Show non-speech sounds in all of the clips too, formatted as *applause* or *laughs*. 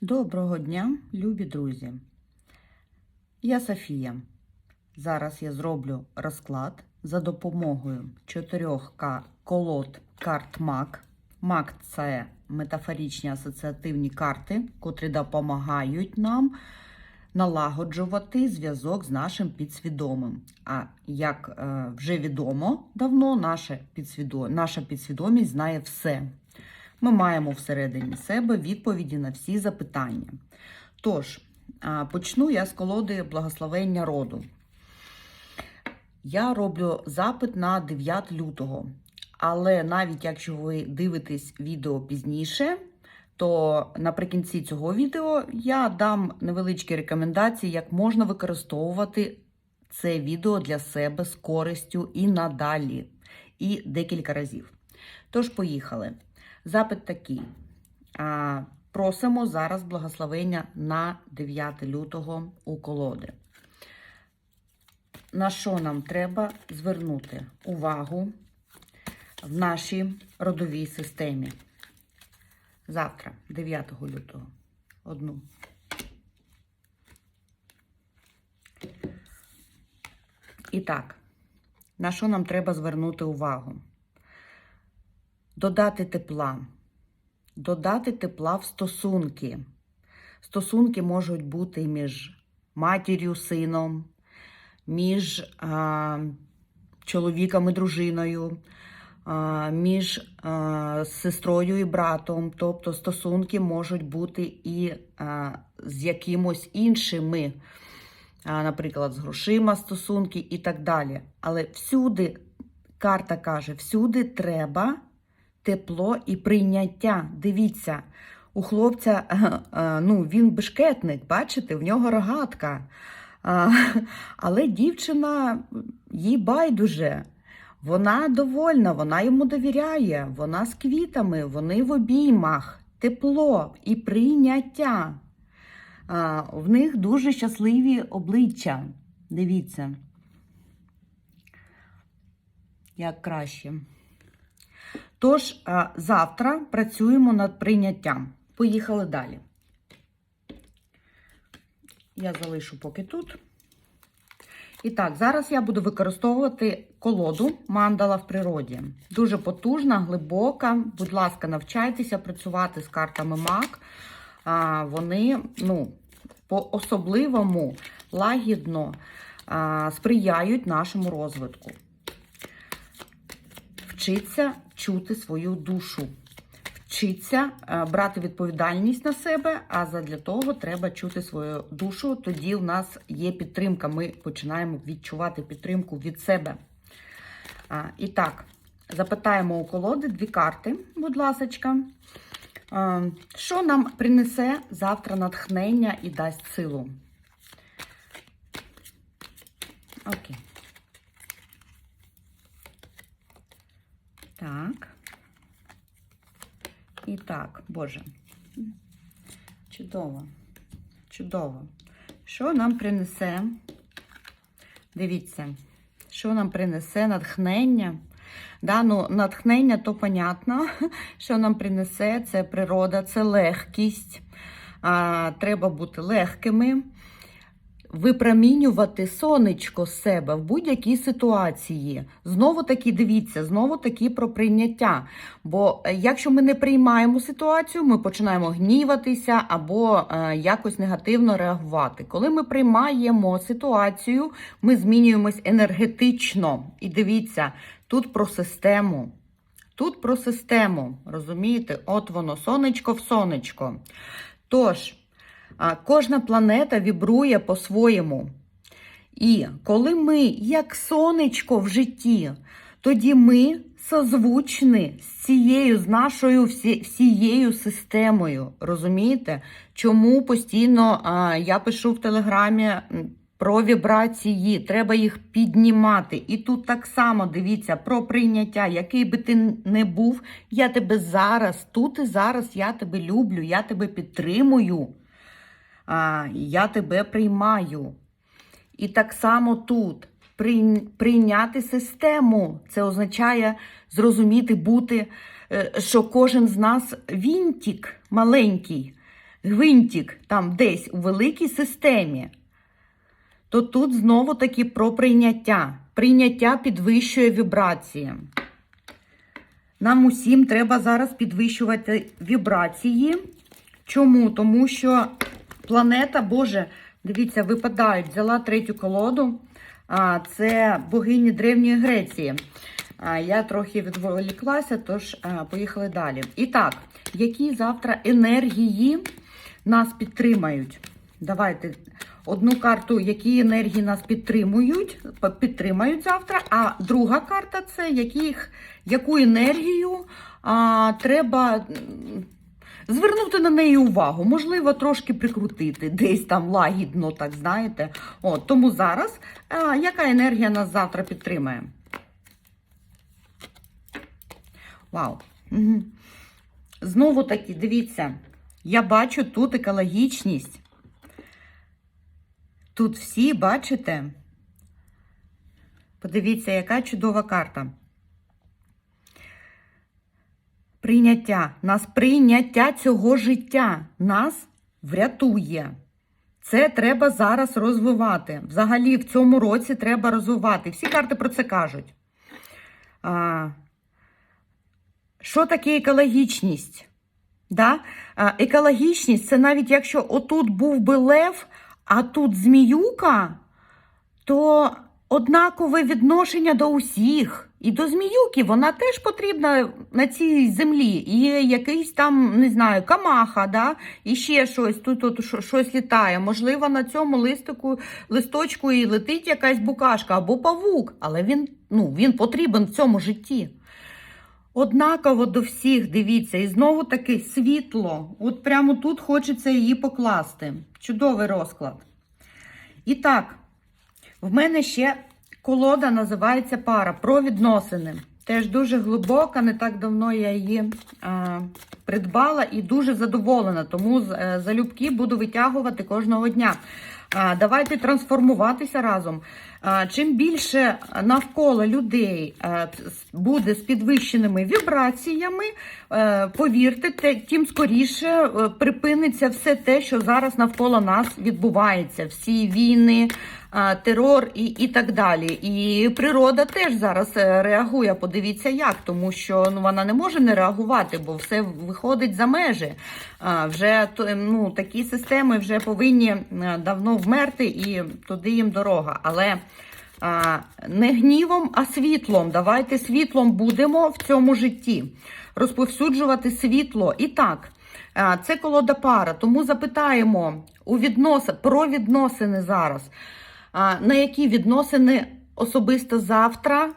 Доброго дня, любі друзі. Я Софія. Зараз я зроблю розклад за допомогою чотирьох колод карт МАК. МАК це метафоричні асоціативні карти, котрі допомагають нам налагоджувати зв'язок з нашим підсвідомим. А як е, вже відомо давно, наша підсвідомість знає все. Ми маємо всередині себе відповіді на всі запитання. Тож, почну я з колоди благословення роду. Я роблю запит на 9 лютого. Але навіть якщо ви дивитесь відео пізніше, то наприкінці цього відео я дам невеличкі рекомендації, як можна використовувати це відео для себе з користю і надалі, і декілька разів. Тож, поїхали. Запит такий. Просимо зараз благословення на 9 лютого у колоди. На що нам треба звернути увагу в нашій родовій системі? Завтра, 9 лютого. Одну. І так, на що нам треба звернути увагу? Додати тепла. Додати тепла в стосунки. Стосунки можуть бути між матір'ю, сином, між а, чоловіком і дружиною, а, між а, сестрою і братом. Тобто стосунки можуть бути і а, з якимось іншими, а, наприклад, з грошима стосунки і так далі. Але всюди, карта каже, всюди треба тепло і прийняття. Дивіться, у хлопця *laughs* е, е, ну, він бешкетник, бачите, в нього рогатка. *laughs* Але дівчина їй байдуже. Вона довольна, вона йому довіряє, вона з квітами, вони в обіймах, тепло і прийняття. В них дуже щасливі обличчя. Дивіться, як краще. Тож, завтра працюємо над прийняттям. Поїхали далі. Я залишу поки тут. І так, зараз я буду використовувати колоду мандала в природі. Дуже потужна, глибока. Будь ласка, навчайтеся працювати з картами МАК. Вони, ну, по-особливому лагідно а, сприяють нашому розвитку. Вчиться чути свою душу. Вчиться е, брати відповідальність на себе, а задля того треба чути свою душу. Тоді в нас є підтримка. Ми починаємо відчувати підтримку від себе. І так, запитаємо у колоди дві карти, будь ласка. Що нам принесе завтра натхнення і дасть силу? Окей. Так. І так, Боже. Чудово. Чудово. Що нам принесе? Дивіться, що нам принесе натхнення. Да, ну, натхнення, то понятно, *laughs* що нам принесе це природа, це легкість. А, Треба бути легкими випромінювати сонечко з себе в будь-якій ситуації. Знову таки дивіться, знову таки про прийняття. Бо е, якщо ми не приймаємо ситуацію, ми починаємо гніватися або е, якось негативно реагувати. Коли ми приймаємо ситуацію, ми змінюємось енергетично. І дивіться, тут про систему. Тут про систему, розумієте? От воно, сонечко в сонечко. Тож, Кожна планета вібрує по-своєму. І коли ми, як сонечко в житті, тоді ми созвучні з цією, з нашою всією системою. Розумієте? Чому постійно а, я пишу в Телеграмі про вібрації, треба їх піднімати. І тут так само дивіться про прийняття, який би ти не був, я тебе зараз, тут і зараз я тебе люблю, я тебе підтримую я тебе приймаю. І так само тут прийняти систему. Це означає зрозуміти, бути, е, що кожен з нас вінтік маленький. гвинтик там десь у великій системі, то тут знову таки про прийняття. Прийняття підвищує вібрації. Нам усім треба зараз підвищувати вібрації. Чому? Тому що планета, Боже, дивіться, випадають. Взяла третю колоду. Це богині Древньої Греції. Я трохи відволіклася, тож поїхали далі. І так, які завтра енергії нас підтримають? Давайте одну карту, які енергії нас підтримують, підтримають завтра, а друга карта це яких, яку енергію а, треба звернути на неї увагу, можливо, трошки прикрутити, десь там лагідно, так знаєте. От, тому зараз а, яка енергія нас завтра підтримає? Вау. Угу. Знову таки, дивіться, я бачу тут екологічність. Тут всі, бачите? Подивіться, яка чудова карта. Прийняття. Нас прийняття цього життя нас врятує. Це треба зараз розвивати. Взагалі, в цьому році треба розвивати. Всі карти про це кажуть. А, що таке екологічність? Да? А, екологічність це навіть якщо отут був би лев, а тут зміюка, то однакове відношення до усіх. І до зміюки вона теж потрібна на цій землі. І якийсь там, не знаю, камаха, да? і ще щось, тут, що- щось літає. Можливо, на цьому листику, листочку і летить якась букашка або павук, але він, ну, він потрібен в цьому житті. Однаково до всіх, дивіться, і знову таки світло. От прямо тут хочеться її покласти. Чудовий розклад. І так, в мене ще колода називається пара про відносини. Теж дуже глибока, не так давно я її а, придбала і дуже задоволена, тому е, залюбки буду витягувати кожного дня. А, давайте трансформуватися разом. А, чим більше навколо людей е, с- буде з підвищеними вібраціями, е, повірте, те- тим скоріше е, припиниться все те, що зараз навколо нас відбувається. Всі війни, а, терор і, і так далі. І природа теж зараз е, реагує. Подивіться, як, тому що ну, вона не може не реагувати, бо все виходить за межі. Вже ну, такі системи вже повинні давно вмерти, і туди їм дорога. Але не гнівом, а світлом. Давайте світлом будемо в цьому житті. Розповсюджувати світло. І так, це колода пара. Тому запитаємо у віднос... про відносини зараз. На які відносини особисто завтра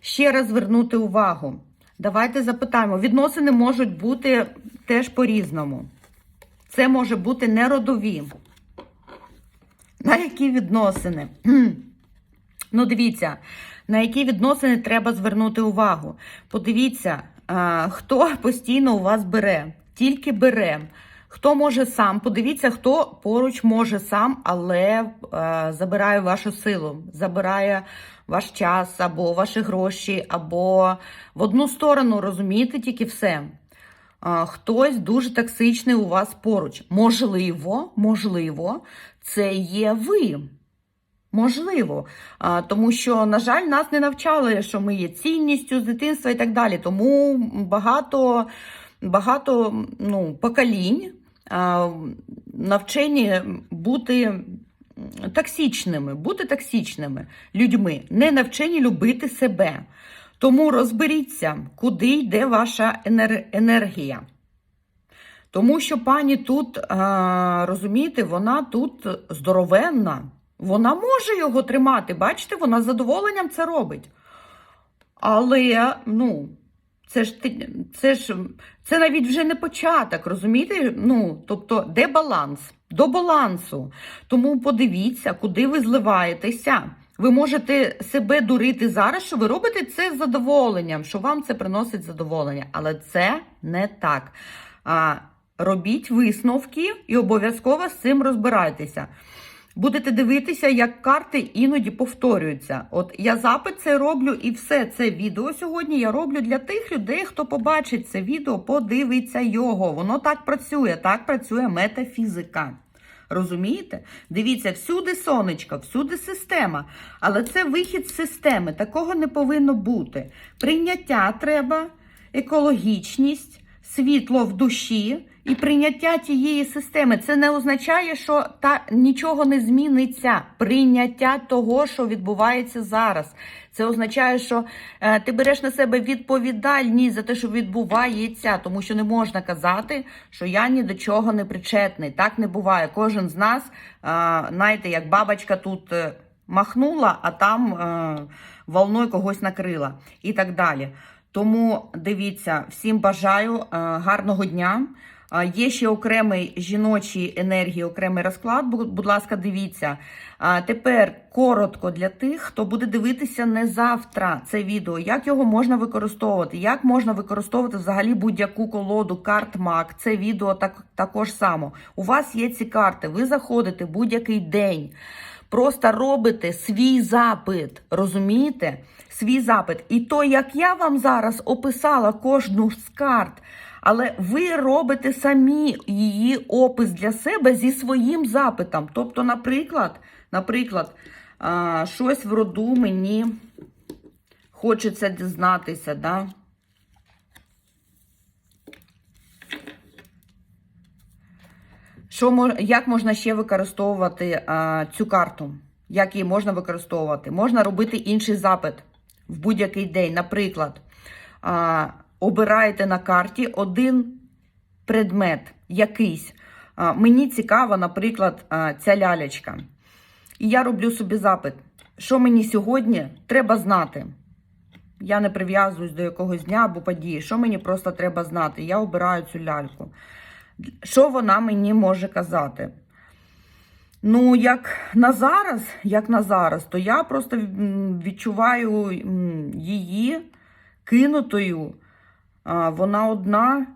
ще раз звернути увагу. Давайте запитаємо. Відносини можуть бути теж по-різному. Це може бути не родові. На які відносини? Ну, дивіться, на які відносини треба звернути увагу. Подивіться, хто постійно у вас бере, тільки бере. Хто може сам, подивіться, хто поруч може сам, але е, забирає вашу силу, забирає ваш час або ваші гроші, або в одну сторону, розумієте, тільки все. А, хтось дуже токсичний у вас поруч. Можливо, можливо, це є ви. Можливо, а, тому що, на жаль, нас не навчали, що ми є цінністю з дитинства і так далі. Тому багато, багато ну, поколінь навчені бути токсичними, бути токсичними людьми, не навчені любити себе. Тому розберіться, куди йде ваша енергія. Тому що пані тут, розумієте, вона тут здоровенна. Вона може його тримати, бачите, вона з задоволенням це робить. Але, ну, це ж це ж це навіть вже не початок, розумієте? Ну, тобто, де баланс? До балансу. Тому подивіться, куди ви зливаєтеся. Ви можете себе дурити зараз, що ви робите це з задоволенням, що вам це приносить задоволення. Але це не так. А, робіть висновки і обов'язково з цим розбирайтеся. Будете дивитися, як карти іноді повторюються. От я запит це роблю, і все це відео сьогодні я роблю для тих людей, хто побачить це відео, подивиться його. Воно так працює, так працює метафізика. Розумієте? Дивіться, всюди сонечко, всюди система. Але це вихід з системи. Такого не повинно бути. Прийняття треба, екологічність, світло в душі і прийняття тієї системи. Це не означає, що та нічого не зміниться. Прийняття того, що відбувається зараз. Це означає, що е, ти береш на себе відповідальність за те, що відбувається, тому що не можна казати, що я ні до чого не причетний. Так не буває. Кожен з нас, е, знаєте, як бабочка тут. е, Махнула, а там е, волною когось накрила і так далі. Тому дивіться, всім бажаю е, гарного дня. Є ще окремий жіночий енергії, окремий розклад. Будь ласка, дивіться. Тепер коротко для тих, хто буде дивитися не завтра це відео, як його можна використовувати, як можна використовувати взагалі будь-яку колоду карт МАК. Це відео так, також само. У вас є ці карти, ви заходите будь-який день. Просто робите свій запит, розумієте? Свій запит. І то, як я вам зараз описала кожну з карт, але ви робите самі її опис для себе зі своїм запитом. Тобто, наприклад, наприклад, щось в роду мені хочеться дізнатися, да? Що як можна ще використовувати а, цю карту? Як її можна використовувати? Можна робити інший запит в будь-який день. Наприклад, а, обираєте на карті один предмет якийсь. Мені цікава, наприклад, ця лялечка. І я роблю собі запит. Що мені сьогодні треба знати? Я не прив'язуюсь до якогось дня або події. Що мені просто треба знати? Я обираю цю ляльку. Що вона мені може казати? Ну, як на зараз, як на зараз, то я просто відчуваю її кинутою. Вона одна,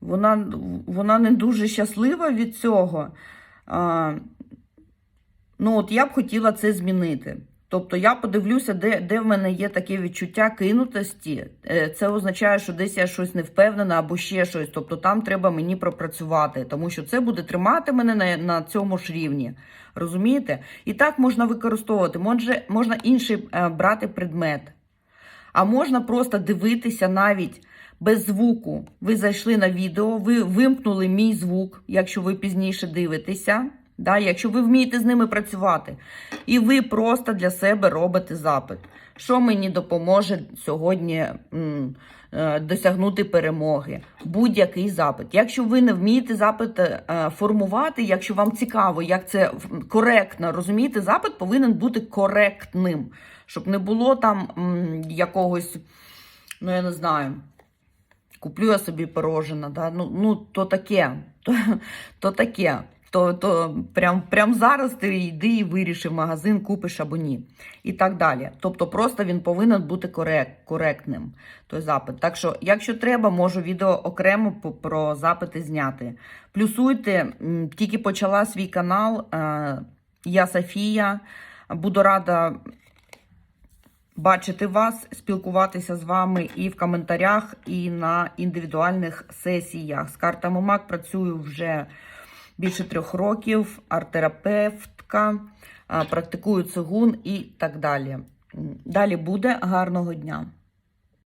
вона, вона не дуже щаслива від цього. А, Ну, от я б хотіла це змінити. Тобто я подивлюся, де, де в мене є таке відчуття кинутості. Е, Це означає, що десь я щось не впевнена або ще щось. Тобто там треба мені пропрацювати, тому що це буде тримати мене на, на цьому ж рівні. Розумієте? І так можна використовувати. Може, можна інший е, брати предмет. А можна просто дивитися навіть без звуку. Ви зайшли на відео, ви вимкнули мій звук, якщо ви пізніше дивитеся, да, якщо ви вмієте з ними працювати. І ви просто для себе робите запит. Що мені допоможе сьогодні м, е, досягнути перемоги? Будь-який запит. Якщо ви не вмієте запит е, формувати, якщо вам цікаво, як це коректно розумієте, запит повинен бути коректним, щоб не було там м, якогось, ну я не знаю. Куплю я собі пирожина, да? ну, ну то таке, то, то таке. То, то прям, прям зараз ти йди і виріши в магазин, купиш або ні. І так далі. Тобто просто він повинен бути корект, коректним, той запит. Так що, якщо треба, можу відео окремо про запити зняти. Плюсуйте, тільки почала свій канал. е, Я Софія. Буду рада бачити вас, спілкуватися з вами і в коментарях, і на індивідуальних сесіях. З картами МАК працюю вже більше трьох років, арт-терапевтка, практикую цигун і так далі. Далі буде гарного дня.